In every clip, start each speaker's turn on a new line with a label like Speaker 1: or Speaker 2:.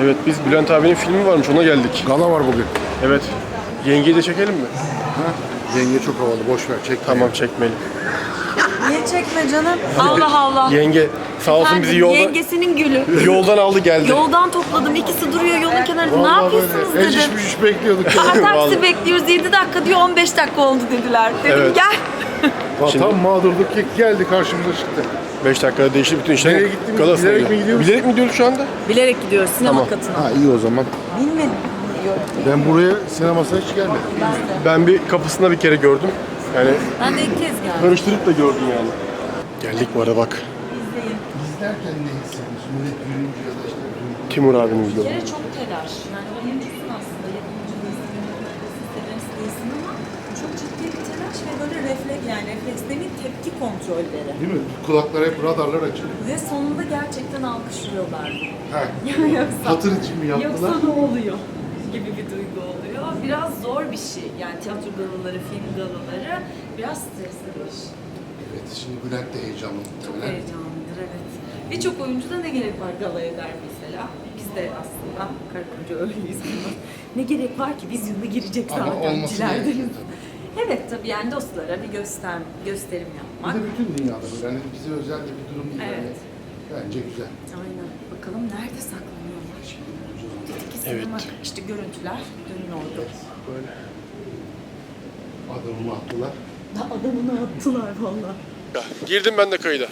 Speaker 1: Evet biz Bülent abinin filmi varmış ona geldik.
Speaker 2: Gala var bugün.
Speaker 1: Evet. Yengeyi de çekelim mi?
Speaker 2: Yenge çok havalı. Boş ver. Çek.
Speaker 1: Tamam çekmeli.
Speaker 3: Niye çekme canım? Allah Allah.
Speaker 1: Yenge sağ olsun bizi
Speaker 3: Efendim,
Speaker 1: yolda,
Speaker 3: Yengesinin gülü.
Speaker 1: yoldan aldı geldi.
Speaker 3: Yoldan topladım. İkisi duruyor yolun kenarında. ne
Speaker 2: Vallahi
Speaker 3: yapıyorsunuz
Speaker 2: böyle.
Speaker 3: dedim.
Speaker 2: Eciş bücüş bekliyorduk.
Speaker 3: Aa, taksi bekliyoruz 7 dakika diyor 15 dakika oldu dediler. Dedim
Speaker 1: Evet.
Speaker 3: gel.
Speaker 2: Vatan mağdurluk geldi karşımıza çıktı.
Speaker 1: 5 dakikada değişti bütün işler.
Speaker 2: Nereye gittiğimizi
Speaker 1: galasına
Speaker 2: bilerek mi gidiyoruz?
Speaker 1: Bilerek mi gidiyoruz şu anda?
Speaker 3: Bilerek gidiyoruz sinema
Speaker 1: Tamam.
Speaker 3: katına.
Speaker 2: Ha iyi o zaman.
Speaker 3: Bilmedim.
Speaker 2: Ben buraya sinemasına hiç gelmedim.
Speaker 1: Ben bir kapısında bir kere gördüm. Yani
Speaker 3: Ben de ilk kez geldim.
Speaker 1: karıştırıp da gördüm yani. Geldik bu arada bak.
Speaker 2: İzlerken ne hissediyorsun? Böyle yürüyünce ya da işte
Speaker 1: Timur abinin.
Speaker 3: Bir kere çok telaş. Yani oyuncusun aslında. Yapımcı değilsin, yönetmen senarist değilsin ama çok ciddi bir telaş ve böyle refleks yani refleks demeyeyim tepki kontrolleri.
Speaker 2: Değil mi? Kulaklar hep radarlar açık.
Speaker 3: Ve sonunda gerçekten alkışlıyorlar.
Speaker 2: Ha.
Speaker 3: Yoksa,
Speaker 2: Hatır için mi yaptılar?
Speaker 3: yoksa ne oluyor gibi bir duygu oluyor. Biraz zor bir şey. Yani tiyatro galaları, film galaları biraz stresli bir iş.
Speaker 2: Evet. Şimdi Bülent de heyecanlı.
Speaker 3: Çok heyecanlıdır evet. Birçok oyuncu da ne gerek var galaya der mesela. Biz de aslında karı koca öyleyiz. Ne gerek var ki biz yılda girecek
Speaker 2: Ama
Speaker 3: zaten
Speaker 2: olması
Speaker 3: cilerdeniz.
Speaker 2: gerekiyor.
Speaker 3: Evet tabii yani dostlara bir göster, gösterim
Speaker 2: Bir
Speaker 3: yapmak.
Speaker 2: de bütün dünyada böyle. Yani bize özel de bir durum değil.
Speaker 3: Evet.
Speaker 2: Yani. Bence güzel.
Speaker 3: Aynen. Bakalım nerede saklanıyorlar şimdi. Dedik ki
Speaker 1: Evet.
Speaker 3: sinema, işte görüntüler dönün oldu.
Speaker 1: Böyle.
Speaker 2: Adamımı attılar.
Speaker 3: Adamını attılar valla.
Speaker 1: Girdim ben de kayıda.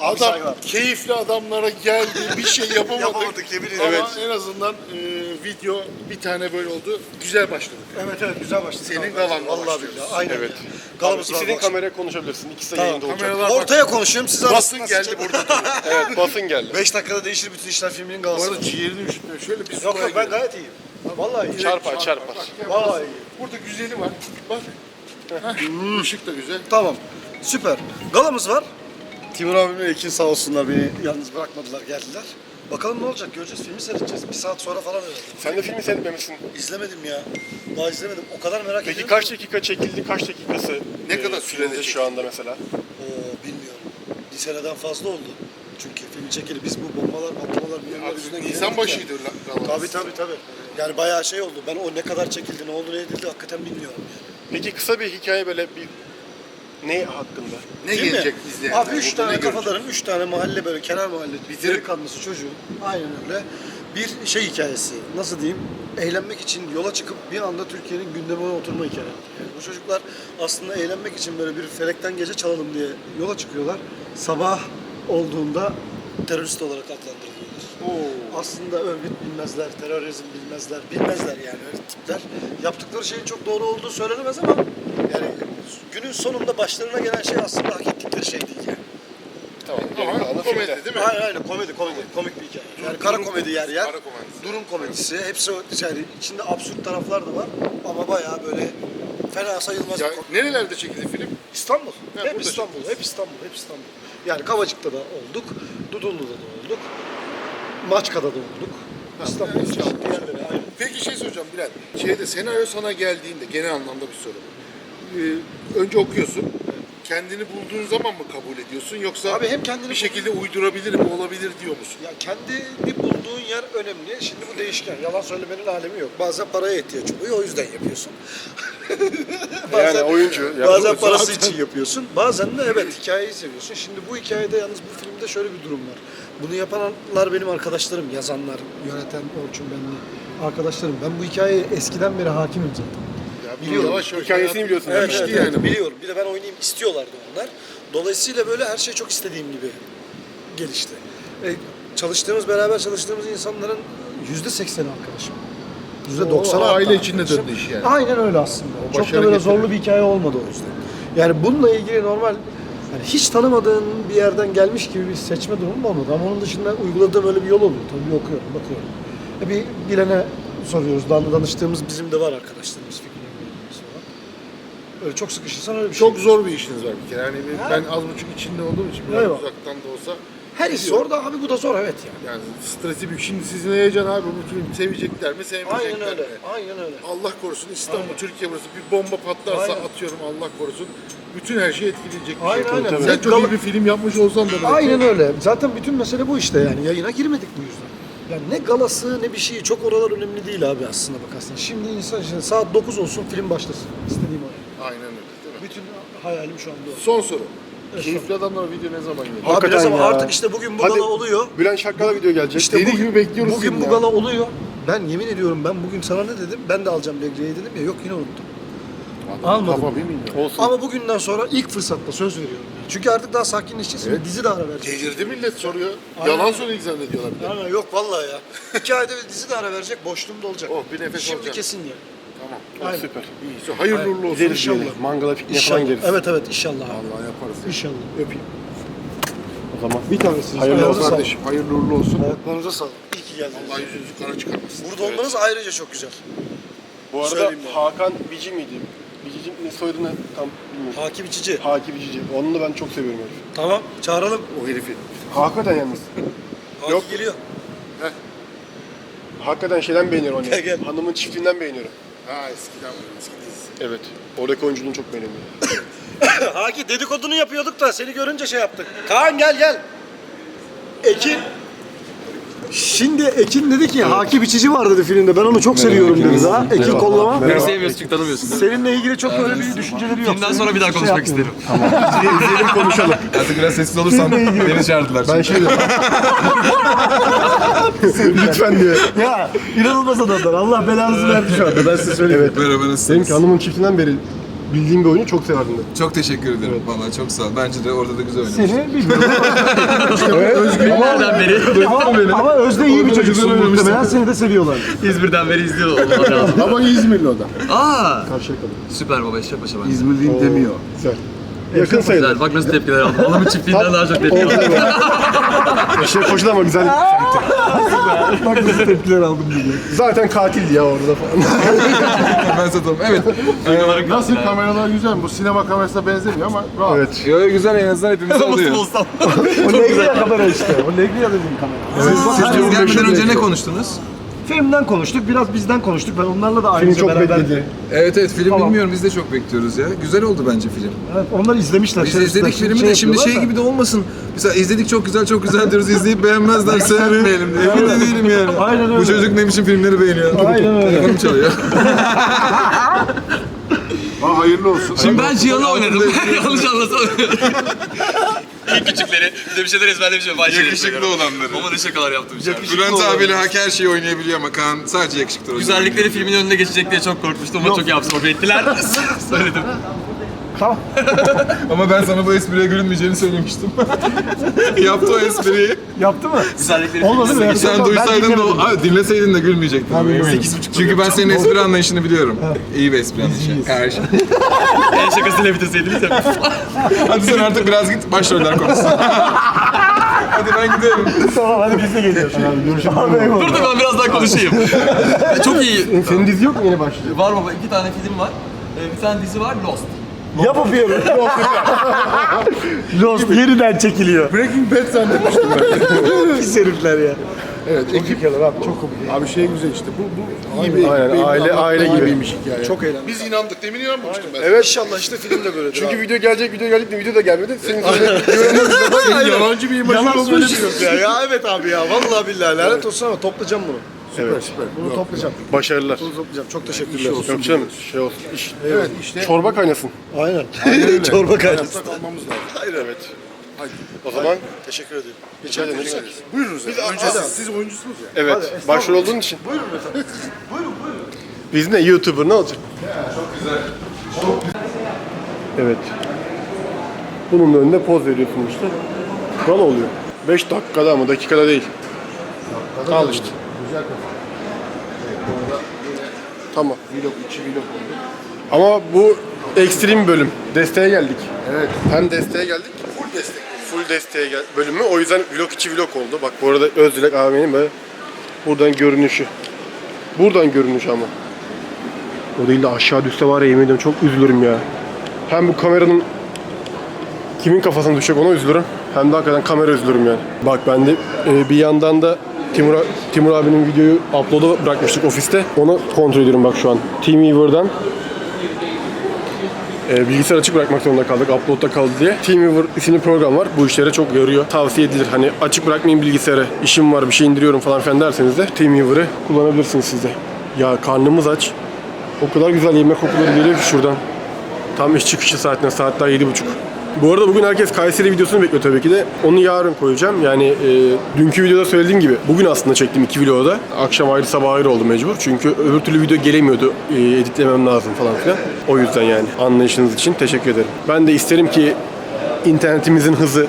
Speaker 2: Adam keyifli adamlara geldi. Bir şey yapamadık.
Speaker 4: Yapamadık, yemin ederim.
Speaker 2: Ama
Speaker 1: Evet.
Speaker 2: en azından e, video bir tane böyle oldu. Güzel başladık.
Speaker 4: Evet evet güzel başladı.
Speaker 2: Senin galanla
Speaker 4: Vallahi
Speaker 2: başlıyoruz.
Speaker 4: billahi. Aynen.
Speaker 1: Evet.
Speaker 4: Galamız var.
Speaker 1: İstediğin
Speaker 4: akşam.
Speaker 1: kameraya konuşabilirsin. İkisi de
Speaker 4: Tamam,
Speaker 1: yayında olacak.
Speaker 2: Kameralar bak.
Speaker 4: Ortaya konuşuyorum siz
Speaker 2: Basın geldi burada.
Speaker 1: Evet basın geldi.
Speaker 4: 5 dakikada değişir bütün işler filminin
Speaker 2: Bu
Speaker 4: galası.
Speaker 2: arada ciğerini üşütmüyor. Şöyle bir
Speaker 4: Yok yok ben gayet iyiyim. Vallahi iyi.
Speaker 1: Çarpar çarpar.
Speaker 4: Vallahi iyi.
Speaker 2: Burada güzeli var. Bak. Heh, Işık da güzel.
Speaker 4: Tamam. Süper. Galamız var. Timur abimle Ekin sağ olsunlar beni yalnız bırakmadılar geldiler. Bakalım ne olacak göreceğiz filmi seyredeceğiz. Bir saat sonra falan herhalde.
Speaker 1: Sen de filmi seyretmemişsin.
Speaker 4: İzlemedim ya. Daha izlemedim. O kadar merak
Speaker 1: Peki
Speaker 4: ediyorum.
Speaker 1: kaç dakika çekildi, kaç dakikası
Speaker 2: Ne
Speaker 1: e,
Speaker 2: kadar
Speaker 1: filmde
Speaker 2: sürede
Speaker 1: şu anda mesela?
Speaker 4: Oo, bilmiyorum. Bir seneden fazla oldu. Çünkü film çekili. Biz bu bombalar, patlamalar, bombalar yüzünden
Speaker 2: Nisan
Speaker 4: gidemedik ya.
Speaker 2: başıydı la- galamız.
Speaker 4: Tabii tabii tabii. Yani bayağı şey oldu. Ben o ne kadar çekildi, ne oldu, ne edildi hakikaten bilmiyorum yani.
Speaker 1: Peki kısa bir hikaye böyle bir ne hakkında?
Speaker 2: Ne
Speaker 4: Değil mi?
Speaker 2: gelecek izleyenler?
Speaker 4: Abi üç tane kafaların, üç tane mahalle böyle kenar mahalle
Speaker 2: Bitirip-
Speaker 4: delikanlısı çocuğu. Aynen öyle. Bir şey hikayesi. Nasıl diyeyim? Eğlenmek için yola çıkıp bir anda Türkiye'nin gündemine oturma hikayesi. Yani bu çocuklar aslında eğlenmek için böyle bir felekten gece çalalım diye yola çıkıyorlar. Sabah olduğunda terörist olarak adlandırılıyorlar. Aslında örgüt bilmezler, terörizm bilmezler, bilmezler yani öyle tipler. Yaptıkları şeyin çok doğru olduğu söylenemez ama yani günün sonunda başlarına gelen şey aslında hak ettikleri şey değil yani.
Speaker 1: Tamam.
Speaker 2: Ama komedi
Speaker 1: filmde.
Speaker 2: değil mi?
Speaker 4: Aynen aynen komedi komedi komik bir hikaye. Yani kara
Speaker 2: durum
Speaker 4: komedi yer yer.
Speaker 2: Kara komedisi.
Speaker 4: Durum komedisi. Hepsi o- yani içinde absürt taraflar da var ama bayağı böyle fena sayılmaz
Speaker 2: Ya,
Speaker 4: komedi.
Speaker 2: nerelerde çekildi film?
Speaker 4: İstanbul.
Speaker 2: Ha,
Speaker 4: hep
Speaker 2: burada
Speaker 4: İstanbul, hep İstanbul, hep İstanbul. Yani Kavacık'ta da olduk, Dudullu'da da olduk, Maçka'da da olduk. İstanbul'un çeşitli yerleri aynen.
Speaker 2: Peki şey soracağım Bülent. Şeyde senaryo sana geldiğinde genel anlamda bir soru. Ee, önce okuyorsun. Kendini bulduğun zaman mı kabul ediyorsun yoksa
Speaker 4: Abi hem kendini
Speaker 2: bir
Speaker 4: bul-
Speaker 2: şekilde uydurabilirim, olabilir diyor musun?
Speaker 4: Ya kendini bulduğun yer önemli. Şimdi bu değişken. Yalan söylemenin alemi yok. Bazen paraya ihtiyaç oluyor. O yüzden yapıyorsun.
Speaker 1: Yani oyuncu. Ya
Speaker 4: bazen parası
Speaker 1: zaten-
Speaker 4: için yapıyorsun. Bazen de evet hikayeyi seviyorsun. Şimdi bu hikayede yalnız bu filmde şöyle bir durum var. Bunu yapanlar benim arkadaşlarım, yazanlar, yöneten Orçun Benli arkadaşlarım. Ben bu hikayeye eskiden beri hakimim zaten. Biliyorum.
Speaker 2: Yavaş yavaş
Speaker 1: Hikayesini biliyorsun.
Speaker 4: Evet, evet,
Speaker 2: yani.
Speaker 4: evet, biliyorum. Bir de ben oynayayım istiyorlardı onlar. Dolayısıyla böyle her şey çok istediğim gibi gelişti. E, çalıştığımız, beraber çalıştığımız insanların yüzde sekseni arkadaşım. Yüzde doksanı
Speaker 2: O aile içinde döndü iş yani.
Speaker 4: Aynen öyle aslında. Çok da böyle
Speaker 2: getiriyor.
Speaker 4: zorlu bir hikaye olmadı o yüzden. Yani bununla ilgili normal yani hiç tanımadığın bir yerden gelmiş gibi bir seçme durumu olmadı. Ama onun dışında uyguladığım öyle bir yol oluyor. Tabii okuyorum, bakıyorum. E bir bilene soruyoruz. Dan- Danıştığımız bizim de var arkadaşlarımız. Öyle çok sıkışırsan öyle bir şey.
Speaker 2: Çok zor bir işiniz var bir kere. Yani
Speaker 4: Ha.
Speaker 2: ben az buçuk içinde olduğum için biraz
Speaker 4: Eyvallah.
Speaker 2: uzaktan da olsa
Speaker 4: Her iş zor da abi bu da zor evet yani.
Speaker 2: yani stresi büyük. Şimdi sizin heyecan abi bu film sevecekler mi sevmeyecekler
Speaker 4: Aynen öyle.
Speaker 2: mi?
Speaker 4: Aynen öyle.
Speaker 2: Allah korusun İstanbul, Türkiye burası bir bomba patlarsa
Speaker 4: Aynen.
Speaker 2: atıyorum Allah korusun. Bütün her şeyi etkileyecek bir
Speaker 4: Aynen
Speaker 2: şey.
Speaker 4: öyle.
Speaker 2: Sen çok iyi bir film yapmış olsan da belki.
Speaker 4: Aynen öyle. Zaten bütün mesele bu işte yani. Yayına girmedik bu yüzden. Yani ne galası ne bir şeyi çok oralar önemli değil abi aslında bakarsan. Şimdi insan için saat 9 olsun film başlasın. İstediğim o.
Speaker 2: Aynen öyle değil mi?
Speaker 4: Bütün hayalim şu anda o.
Speaker 2: Son soru. Keyifli adamlar video ne zaman geliyor?
Speaker 4: Abi ne
Speaker 1: Hakikaten
Speaker 4: zaman
Speaker 1: ya.
Speaker 4: artık işte bugün bu
Speaker 1: Hadi.
Speaker 4: gala oluyor.
Speaker 1: Bülent Şakkal'a video gelecek.
Speaker 4: İşte
Speaker 2: Deli gibi bekliyoruz
Speaker 4: bugün
Speaker 2: seni
Speaker 4: bu
Speaker 2: ya.
Speaker 4: gala oluyor. Ben yemin ediyorum ben bugün sana ne dedim? Ben de alacağım Legria'yı dedim ya yok yine unuttum. Almadım.
Speaker 2: Kafa bir milyon.
Speaker 1: Olsun.
Speaker 4: Ama bugünden sonra ilk fırsatta söz veriyorum. Çünkü artık daha sakinleşeceğiz. Şimdi dizi de ara verecek.
Speaker 2: Delirdi millet soruyor.
Speaker 4: Aynen.
Speaker 2: Yalan söyleyip zannediyorlar bir de.
Speaker 4: Aynen yok vallahi ya. İki ayda bir dizi de ara verecek, boşluğumda olacak.
Speaker 2: Oh, bir nefes
Speaker 4: Şimdi
Speaker 2: alacağım.
Speaker 4: kesin ya.
Speaker 2: Tamam.
Speaker 4: Aynen.
Speaker 1: Süper.
Speaker 2: İyi. Hayırlı uğurlu olsun.
Speaker 1: Gideriz
Speaker 4: İnşallah.
Speaker 1: böyle. Mangala pikniğe
Speaker 4: İnşallah.
Speaker 1: falan gideriz.
Speaker 4: Evet evet inşallah abi.
Speaker 2: Allah yaparız.
Speaker 4: İnşallah.
Speaker 2: Öpeyim.
Speaker 1: O zaman.
Speaker 4: Bir tanesi.
Speaker 1: Hayırlı
Speaker 2: Hayırlı
Speaker 1: olsun
Speaker 2: kardeşim. Hayırlı uğurlu olsun.
Speaker 4: Ayaklarınıza sağlık. İyi ki geldiniz.
Speaker 2: Allah yüzünüzü kara çıkarmasın.
Speaker 4: Burada olmanız ayrıca çok güzel.
Speaker 1: Bu arada
Speaker 4: Söyleyeyim yani.
Speaker 1: Hakan Bici miydi? Bici'cim ne soyadını tam bilmiyorum.
Speaker 4: Hakim içici.
Speaker 1: Haki Bicici. Onu da ben çok seviyorum herif.
Speaker 4: Tamam çağıralım.
Speaker 2: O herifi.
Speaker 1: Hakikaten yalnız.
Speaker 4: Haki
Speaker 1: Yok.
Speaker 4: geliyor.
Speaker 1: Hakikaten şeyden beğeniyorum onu.
Speaker 4: Gel, gel.
Speaker 1: Hanımın çiftliğinden beğeniyorum.
Speaker 2: Ha eskiden bu eski dizisi.
Speaker 1: Evet. Oradaki oyunculuğunu çok beğeniyorum.
Speaker 4: Haki dedikodunu yapıyorduk da seni görünce şey yaptık. Kaan gel gel. Ekin. Şimdi Ekin dedi ki Haki biçici var dedi filmde. Ben onu çok seviyorum dedi daha. Ekin
Speaker 1: Merhaba.
Speaker 4: kollama.
Speaker 5: Beni sevmiyorsun çünkü tanımıyorsun.
Speaker 4: Seninle ilgili çok böyle bir düşünceleri yok.
Speaker 5: Filmden sonra bir daha
Speaker 4: Şey
Speaker 5: konuşmak isterim.
Speaker 1: İzleyelim konuşalım.
Speaker 5: Artık biraz sessiz olursan beni çağırdılar.
Speaker 1: Ben şey diyorum. Lütfen diye.
Speaker 4: Ya inanılmaz adamlar. Allah belanızı verdi şu anda. Ben size söyleyeyim.
Speaker 1: Evet.
Speaker 5: Merhaba
Speaker 1: Dedim
Speaker 5: nasılsınız?
Speaker 1: ki hanımın çiftinden beri bildiğim bir oyunu çok severdim.
Speaker 5: Çok teşekkür ederim. Vallahi çok sağ ol. Bence de orada da güzel oynamış.
Speaker 4: Seni bilmiyorum.
Speaker 5: Nereden beri?
Speaker 4: ama, ama Özde iyi bir çocuksun muhtemelen. Seni de seviyorlar.
Speaker 5: İzmir'den beri izliyor lazım.
Speaker 2: Ama İzmirli o da.
Speaker 5: Aa!
Speaker 1: Karşıya kalın.
Speaker 5: Süper baba başa bak.
Speaker 2: İzmirliyim demiyor.
Speaker 1: Güzel. Yakın sayılır.
Speaker 5: Güzel. Bak nasıl tepkiler aldım. Adamın çiftliğinden daha çok tepki aldım.
Speaker 1: Şey koşul ama güzel.
Speaker 4: Bak nasıl tepkiler aldım diye.
Speaker 1: Zaten katildi ya orada falan.
Speaker 5: ben satalım. Evet.
Speaker 2: Nasıl kameralar güzel. Bu sinema kamerasına benzemiyor ama rahat.
Speaker 1: evet.
Speaker 5: Yo yo, güzel en azından hepimiz oluyor.
Speaker 4: O Legria kamera işte. O Legria dediğim kamera.
Speaker 5: Siz
Speaker 1: Çok
Speaker 5: gelmeden önce ne konuştunuz?
Speaker 4: Filmden konuştuk, biraz bizden konuştuk. Ben onlarla da
Speaker 1: Film
Speaker 4: ayrıca
Speaker 1: çok
Speaker 4: beraber...
Speaker 1: bekledi.
Speaker 5: Evet evet film
Speaker 4: Tamam.
Speaker 5: bilmiyorum biz de çok bekliyoruz ya. Güzel oldu bence film.
Speaker 4: Evet, onlar izlemişler.
Speaker 5: Biz
Speaker 4: şey
Speaker 5: izledik
Speaker 4: yapıyorlar,
Speaker 5: filmi de şimdi şey
Speaker 4: yapıyorlar da.
Speaker 5: gibi de olmasın. Mesela izledik çok güzel çok güzel diyoruz izleyip beğenmezlerse sevmeyelim diye. Emin de değilim yani.
Speaker 4: Aynen öyle.
Speaker 5: Bu çocuk ne biçim filmleri beğeniyor.
Speaker 4: Aynen öyle.
Speaker 5: Telefonum çalıyor.
Speaker 2: Ha, hayırlı olsun.
Speaker 6: Şimdi ben Cihan'ı oynadım. Yanlış anlasam. İlk küçükleri. Bir de bir şeyler ezberlemişim. Vay
Speaker 5: Yakışıklı olanları.
Speaker 6: Ama ne şakalar yaptım içeride.
Speaker 5: Bülent abiyle Hak her şeyi oynayabiliyor ama Kaan sadece yakışıklı.
Speaker 6: Güzellikleri filmin önüne geçecek diye çok korkmuştum ama çok yapsın ettiler. Söyledim.
Speaker 5: Ama ben sana bu espriye gülünmeyeceğini söylemiştim. Yaptı o espriyi.
Speaker 4: Yaptı mı?
Speaker 6: Güzellikleri
Speaker 4: Olmadı mı?
Speaker 5: Sen duysaydın da. Abi, dinleseydin de gülmeyecektin. eminim. Çünkü ben senin espri anlayışını biliyorum. İyi bir espri anlayışı. Karşı.
Speaker 6: En şakasıyla bitirseydim de.
Speaker 5: Hadi sen artık biraz git başroller konuşsun. Hadi ben gidiyorum.
Speaker 4: Tamam hadi biz de geliyoruz. Abi görüşürüz. Abi.
Speaker 6: Dur da ben biraz daha konuşayım. çok iyi.
Speaker 1: Senin dizi yok mu yeni başlayacak?
Speaker 6: Var baba iki tane film var. Ee, Bir tane dizi var Lost.
Speaker 4: Yapıyorum. Lost yeniden çekiliyor.
Speaker 2: Breaking Bad zannetmiştim ben.
Speaker 4: Pis herifler ya.
Speaker 2: evet. Ekip abi çok komik. Abi şey güzel işte. Bu bu iyi bir,
Speaker 1: Aynen,
Speaker 2: bir
Speaker 1: aile- aile gibi.
Speaker 2: gibiymiş hikaye.
Speaker 4: Çok eğlendim.
Speaker 2: Biz inandık. Demin inanmamıştım ben.
Speaker 1: Evet.
Speaker 4: İnşallah işte film de böyledir
Speaker 1: Çünkü
Speaker 4: abi.
Speaker 1: video gelecek, video gelecek de video da gelmedi. Senin
Speaker 2: yalancı bir imajın
Speaker 4: Yalan
Speaker 2: olduğunu
Speaker 4: söylüyoruz ya. Ya evet abi ya. Vallahi billahi lanet olsun ama toplayacağım bunu.
Speaker 2: Süper süper.
Speaker 4: Bunu
Speaker 2: Yok.
Speaker 4: toplayacağım.
Speaker 1: Başarılar.
Speaker 4: Bunu toplayacağım. Çok teşekkürler.
Speaker 2: İş olsun.
Speaker 1: Yok canım, şey olsun. İş.
Speaker 2: Evet işte.
Speaker 1: Çorba kaynasın.
Speaker 4: Aynen.
Speaker 2: Öyle.
Speaker 4: Çorba kaynasın.
Speaker 2: Kalmamız lazım.
Speaker 1: Hayır evet.
Speaker 2: Hadi.
Speaker 1: O zaman
Speaker 4: Teşekkür ederim.
Speaker 1: rica ederim.
Speaker 2: Buyurunuz. Biz önce siz oyuncusunuz ya.
Speaker 1: Evet,
Speaker 4: Hadi,
Speaker 1: başrol olduğun için. Buyurun efendim. Biz ne, YouTuber ne olacak? çok güzel. Evet. Bunun da önünde poz veriyorsun işte. Bana oluyor. 5 dakikada ama dakikada değil. Al işte.
Speaker 2: Güzel kafa.
Speaker 1: Tamam.
Speaker 2: Vlog, içi vlog oldu.
Speaker 1: Ama bu ekstrem bölüm. Desteğe geldik.
Speaker 2: Evet.
Speaker 1: Hem desteğe geldik.
Speaker 2: Full destek.
Speaker 1: Full desteğe gel bölümü. O yüzden vlog içi vlog oldu. Bak bu arada Özdilek abinin böyle buradan görünüşü. Buradan görünüş ama. O değil de aşağı düşse var ya yemin ediyorum çok üzülürüm ya. Hem bu kameranın kimin kafasına düşecek ona üzülürüm. Hem de hakikaten kamera üzülürüm yani. Bak ben de e, bir yandan da Timur, Timur abinin videoyu upload'a bırakmıştık ofiste. Onu kontrol ediyorum bak şu an. Teamweaver'dan e, bilgisayar açık bırakmak zorunda kaldık. Upload'da kaldı diye. Teamweaver isimli program var. Bu işlere çok yarıyor. Tavsiye edilir. Hani açık bırakmayın bilgisayarı. İşim var bir şey indiriyorum falan filan derseniz de Teamweaver'ı kullanabilirsiniz siz de. Ya karnımız aç. O kadar güzel yemek kokuları geliyor ki şuradan. Tam iş çıkışı saatine. Saat daha 7.30. Bu arada bugün herkes Kayseri videosunu bekliyor tabii ki de. Onu yarın koyacağım. Yani e, dünkü videoda söylediğim gibi bugün aslında çektim iki videoda. Akşam ayrı sabah ayrı oldu mecbur. Çünkü öbür türlü video gelemiyordu. E, editlemem lazım falan filan. O yüzden yani anlayışınız için teşekkür ederim. Ben de isterim ki internetimizin hızı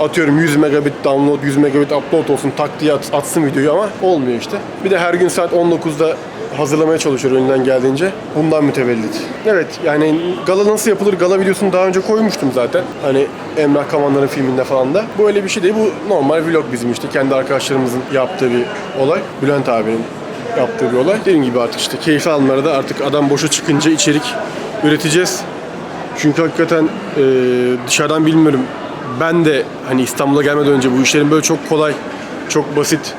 Speaker 1: atıyorum 100 megabit download, 100 megabit upload olsun tak diye at- atsın videoyu ama olmuyor işte. Bir de her gün saat 19'da hazırlamaya çalışıyor elinden geldiğince. Bundan mütevellit. Evet yani gala nasıl yapılır? Gala videosunu daha önce koymuştum zaten. Hani Emrah Kamanların filminde falan da. Bu öyle bir şey değil. Bu normal vlog bizim işte. Kendi arkadaşlarımızın yaptığı bir olay. Bülent abinin yaptığı bir olay. Dediğim gibi artık işte keyfi almaları da artık adam boşa çıkınca içerik üreteceğiz. Çünkü hakikaten e, dışarıdan bilmiyorum. Ben de hani İstanbul'a gelmeden önce bu işlerin böyle çok kolay, çok basit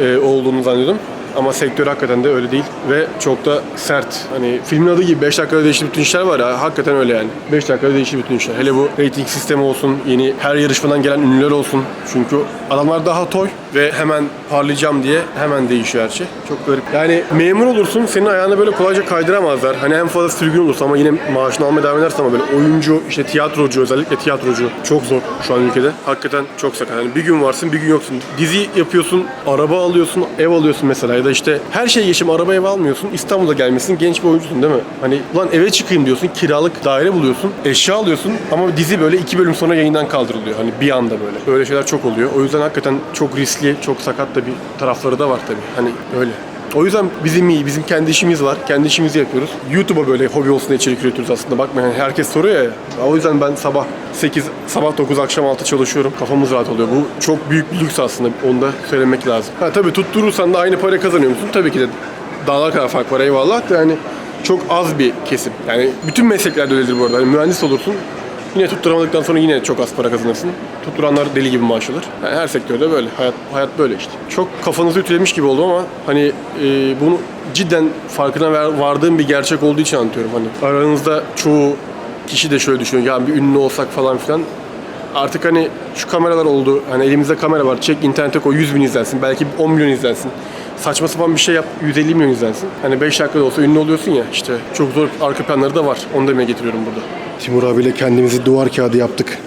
Speaker 1: e, olduğunu zannediyordum. Ama sektör hakikaten de öyle değil ve çok da sert. Hani filmin adı gibi 5 dakikada değişir bütün işler var ya hakikaten öyle yani. 5 dakikada değişir bütün işler. Hele bu rating sistemi olsun, yeni her yarışmadan gelen ünlüler olsun. Çünkü adamlar daha toy ve hemen parlayacağım diye hemen değişiyor her şey. Çok garip. Yani memur olursun senin ayağını böyle kolayca kaydıramazlar. Hani hem fazla sürgün olursun ama yine maaşını almaya devam edersin ama böyle oyuncu, işte tiyatrocu özellikle tiyatrocu çok zor şu an ülkede. Hakikaten çok sakat. Hani bir gün varsın bir gün yoksun. Dizi yapıyorsun, araba alıyorsun, ev alıyorsun mesela ya da işte her şey geçim araba ev almıyorsun. İstanbul'a gelmesin genç bir oyuncusun değil mi? Hani ulan eve çıkayım diyorsun, kiralık daire buluyorsun, eşya alıyorsun ama dizi böyle iki bölüm sonra yayından kaldırılıyor. Hani bir anda böyle. Böyle şeyler çok oluyor. O yüzden hakikaten çok riskli, çok sakat da bir tarafları da var tabii. Hani öyle. O yüzden bizim iyi, bizim kendi işimiz var. Kendi işimizi yapıyoruz. YouTube'a böyle hobi olsun içerik üretiyoruz aslında. Bakmayın hani herkes soruyor ya. O yüzden ben sabah 8, sabah 9, akşam 6 çalışıyorum. Kafamız rahat oluyor. Bu çok büyük bir lüks aslında. Onu da söylemek lazım. Ha tabii tutturursan da aynı para kazanıyor musun? Tabii ki de dağlar kadar fark var eyvallah yani çok az bir kesim. Yani bütün mesleklerde öyledir bu arada. Hani mühendis olursun, Yine tutturamadıktan sonra yine çok az para kazanırsın. Tutturanlar deli gibi maaş alır. Yani her sektörde böyle. Hayat hayat böyle işte. Çok kafanızı ütülemiş gibi oldum ama hani e, bunu cidden farkına vardığım bir gerçek olduğu için anlatıyorum. Hani aranızda çoğu kişi de şöyle düşünüyor. Ya bir ünlü olsak falan filan. Artık hani şu kameralar oldu. Hani elimizde kamera var. Çek internete koy 100 bin izlensin. Belki 10 milyon izlensin. Saçma sapan bir şey yap 150 milyon izlensin. Hani 5 dakikada olsa ünlü oluyorsun ya. işte çok zor arka planları da var. Onu demeye getiriyorum burada. Timur abiyle kendimizi duvar kağıdı yaptık.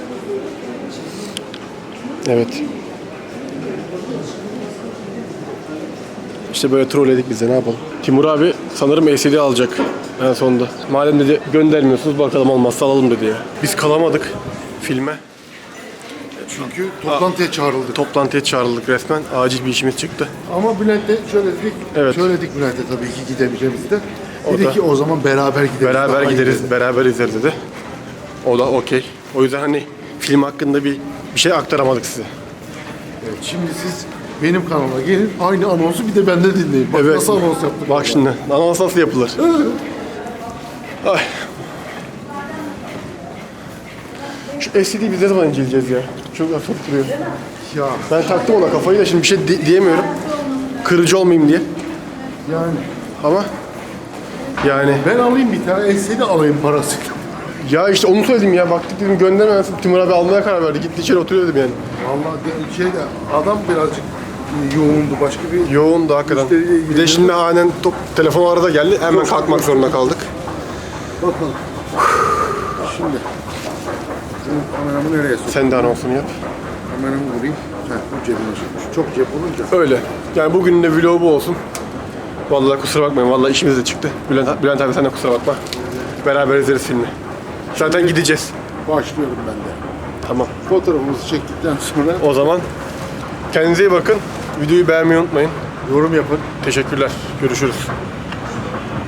Speaker 1: Evet. İşte böyle trolledik biz de ne yapalım. Timur abi sanırım LCD alacak en sonunda. Madem dedi göndermiyorsunuz bakalım olmazsa alalım dedi ya. Biz kalamadık filme.
Speaker 2: Çünkü toplantıya çağrıldık.
Speaker 1: Toplantıya çağrıldık resmen. Acil bir işimiz çıktı.
Speaker 2: Ama Bülent'e şöyle dedik.
Speaker 1: Evet.
Speaker 2: Söyledik Bülent'e tabii ki gidemeyeceğimizi de.
Speaker 1: O
Speaker 2: Dedi
Speaker 1: da-
Speaker 2: ki o zaman beraber gideriz.
Speaker 1: Beraber gideriz,
Speaker 2: dedi.
Speaker 1: beraber izleriz dedi. O da okey. O yüzden hani film hakkında bir bir şey aktaramadık size.
Speaker 2: Evet, şimdi siz benim kanalıma gelin. Aynı anonsu bir de bende dinleyin. Bak
Speaker 1: Evet.
Speaker 2: nasıl anons yaptık.
Speaker 1: Bak şimdi anons nasıl yapılır? Ay. SCD'yi biz ne zaman inceleyeceğiz ya? Çok hafif duruyor.
Speaker 2: Ya
Speaker 1: Ben taktım ona kafayı da şimdi bir şey di- diyemiyorum. Kırıcı olmayayım diye.
Speaker 2: yani
Speaker 1: Ama yani
Speaker 2: ben alayım bir tane LCD alayım parasıyla.
Speaker 1: ya işte onu söyledim ya baktık dedim göndermezsin Timur abi almaya karar verdi. Gitti içeri oturuyor dedim yani.
Speaker 2: Vallahi de- şeyde adam birazcık e, yoğundu. Başka bir
Speaker 1: Yoğun da hakikaten. Bir de şimdi halen top, telefon arada geldi. Hemen kalkmak zorunda kaldık.
Speaker 2: bakalım. Şimdi kameramı nereye sok?
Speaker 1: Sen de anonsunu yap.
Speaker 2: Kameramı vurayım. Heh, bu cebine sokmuş. Çok cep olunca.
Speaker 1: Öyle. Yani bugünün de vlogu bu olsun. Vallahi kusura bakmayın. Vallahi işimiz de çıktı. Bülent, Bülent abi sen de kusura bakma. Beraber izleriz filmi. Zaten gideceğiz.
Speaker 2: Başlıyorum ben de.
Speaker 1: Tamam.
Speaker 2: Fotoğrafımızı çektikten sonra
Speaker 1: O zaman kendinize iyi bakın. Videoyu beğenmeyi unutmayın.
Speaker 2: yorum yapın.
Speaker 1: Teşekkürler. Görüşürüz.